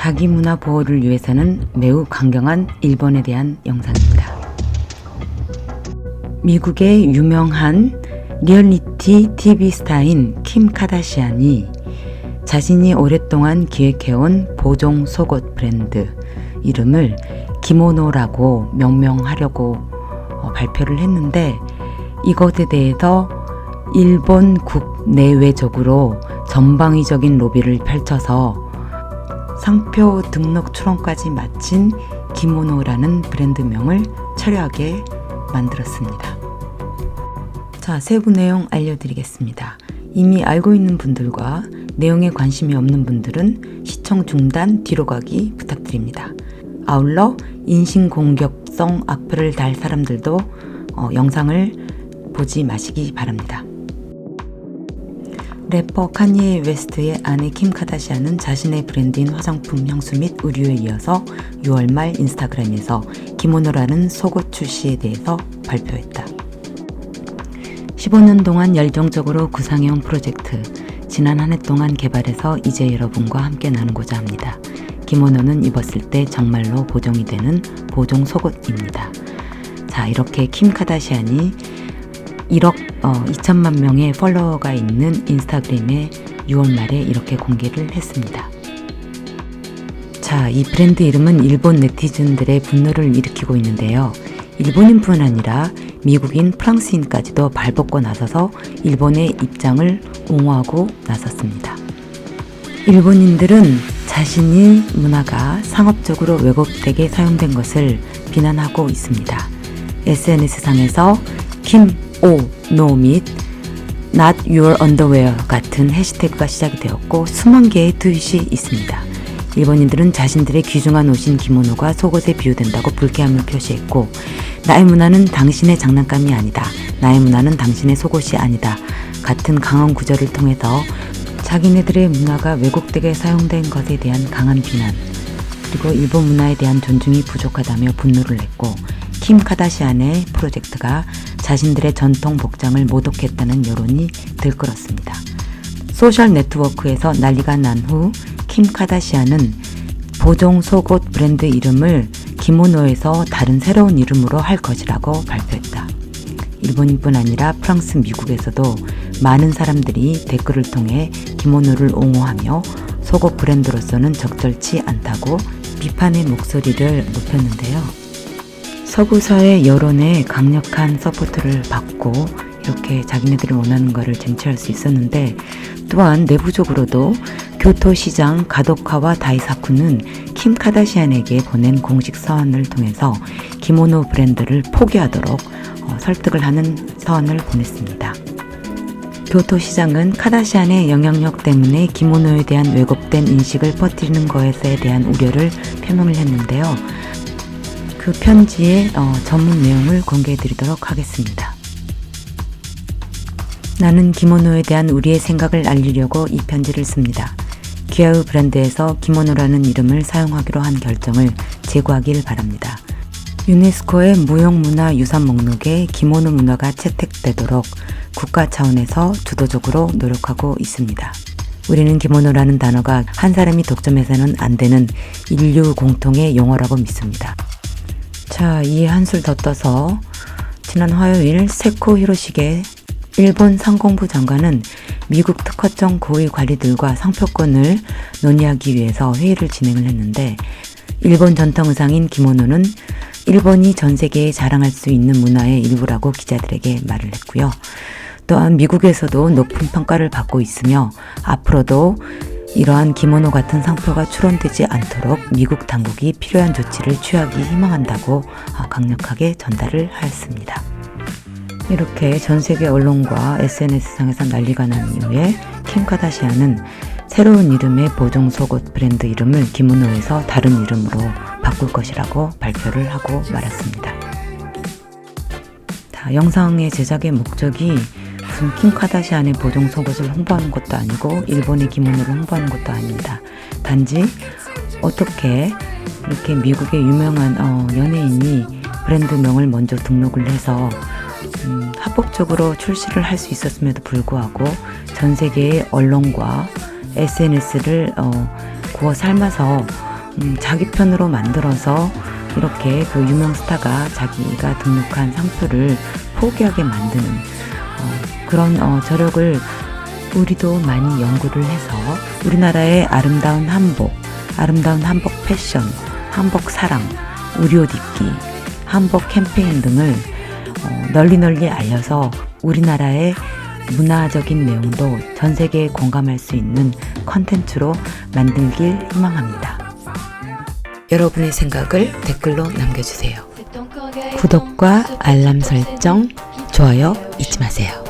자기 문화 보호를 위해서는 매우 강경한 일본에 대한 영상입니다. 미국의 유명한 리얼리티 TV 스타인 킴 카다시안이 자신이 오랫동안 기획해온 보종 속옷 브랜드 이름을 기모노라고 명명하려고 어, 발표를 했는데 이것에 대해서 일본 국내외적으로 전방위적인 로비를 펼쳐서 상표 등록 출원까지 마친 기모노라는 브랜드명을 철저하게 만들었습니다. 자, 세부 내용 알려드리겠습니다. 이미 알고 있는 분들과 내용에 관심이 없는 분들은 시청 중단 뒤로 가기 부탁드립니다. 아울러 인신공격성 악플을 달 사람들도 어, 영상을 보지 마시기 바랍니다. 래퍼 카니에 웨스트의 아내 킴 카다시안은 자신의 브랜드인 화장품, 향수 및 의류에 이어서 6월 말 인스타그램에서 기모노라는 속옷 출시에 대해서 발표했다. 15년 동안 열정적으로 구상해온 프로젝트, 지난 한 해 동안 개발해서 이제 여러분과 함께 나누고자 합니다. 기모노는 입었을 때 정말로 보정이 되는 보정 속옷입니다. 자, 이렇게 킴 카다시안이 1억 어, 2천만 명의 팔로워가 있는 인스타그램에 6월 말에 이렇게 공개를 했습니다. 자, 이 브랜드 이름은 일본 네티즌들의 분노를 일으키고 있는데요. 일본인뿐 아니라 미국인, 프랑스인까지도 발벗고 나서서 일본의 입장을 옹호하고 나섰습니다. 일본인들은 자신의 문화가 상업적으로 왜곡되게 사용된 것을 비난하고 있습니다. SNS상에서 김, 오, 노및 not your underwear 같은 해시태그가 시작이 되었고 수만 개의 트윗이 있습니다. 일본인들은 자신들의 귀중한 옷인 기모노가 속옷에 비유된다고 불쾌함을 표시했고 나의 문화는 당신의 장난감이 아니다. 나의 문화는 당신의 속옷이 아니다. 같은 강한 구절을 통해서 자기네들의 문화가 왜곡되게 사용된 것에 대한 강한 비난 그리고 일본 문화에 대한 존중이 부족하다며 분노를 냈고 킴 카다시안의 프로젝트가 자신들의 전통 복장을 모독했다는 여론이 들끓었습니다. 소셜 네트워크에서 난리가 난 후 킴 카다시안은 보종 속옷 브랜드 이름을 기모노에서 다른 새로운 이름으로 할 것이라고 발표했다. 일본인뿐 아니라 프랑스, 미국에서도 많은 사람들이 댓글을 통해 기모노를 옹호하며 속옷 브랜드로서는 적절치 않다고 비판의 목소리를 높였는데요. 서구 사회 여론의 강력한 서포트를 받고 이렇게 자기네들이 원하는 것을 쟁취할 수 있었는데 또한 내부적으로도 교토시장 가도카와 다이사쿠는 킴 카다시안에게 보낸 공식 서한을 통해서 기모노 브랜드를 포기하도록 어, 설득을 하는 서한을 보냈습니다. 교토시장은 카다시안의 영향력 때문에 기모노에 대한 왜곡된 인식을 퍼뜨리는 것에 대한 우려를 표명을 했는데요. 그 편지의 어, 전문 내용을 공개해 드리도록 하겠습니다. 나는 기모노에 대한 우리의 생각을 알리려고 이 편지를 씁니다. 귀하의 브랜드에서 기모노라는 이름을 사용하기로 한 결정을 제고하길 바랍니다. 유네스코의 무형문화 유산 목록에 기모노 문화가 채택되도록 국가 차원에서 주도적으로 노력하고 있습니다. 우리는 기모노라는 단어가 한 사람이 독점해서는 안 되는 인류 공통의 용어라고 믿습니다. 자, 이에 한술 더 떠서 지난 화요일 세코 히로시게 일본 상공부 장관은 미국 특허청 고위 관리들과 상표권을 논의하기 위해서 회의를 진행을 했는데 일본 전통 의상인 기모노는 일본이 전 세계에 자랑할 수 있는 문화의 일부라고 기자들에게 말을 했고요. 또한 미국에서도 높은 평가를 받고 있으며 앞으로도 이러한 기모노 같은 상표가 출원되지 않도록 미국 당국이 필요한 조치를 취하기 희망한다고 강력하게 전달을 하였습니다. 이렇게 전 세계 언론과 SNS상에서 난리가 난 이후에 킴 카다시안은 새로운 이름의 보정 속옷 브랜드 이름을 기모노에서 다른 이름으로 바꿀 것이라고 발표를 하고 말았습니다. 자, 영상의 제작의 목적이 무슨 킴 카다시안의 보정 속옷을 홍보하는 것도 아니고 일본의 기모노를 홍보하는 것도 아닙니다. 단지 어떻게 이렇게 미국의 유명한 어, 연예인이 브랜드명을 먼저 등록을 해서 음, 합법적으로 출시를 할 수 있었음에도 불구하고 전 세계의 언론과 SNS를 어, 구워 삶아서 음, 자기 편으로 만들어서 이렇게 그 유명 스타가 자기가 등록한 상표를 포기하게 만드는 어, 그런 어, 저력을 우리도 많이 연구를 해서 우리나라의 아름다운 한복, 아름다운 한복 패션, 한복 사랑, 우리 옷 입기, 한복 캠페인 등을 어, 널리 널리 알려서 우리나라의 문화적인 내용도 전 세계에 공감할 수 있는 컨텐츠로 만들길 희망합니다. 여러분의 생각을 댓글로 남겨주세요. 구독과 알람 설정, 좋아요 잊지 마세요.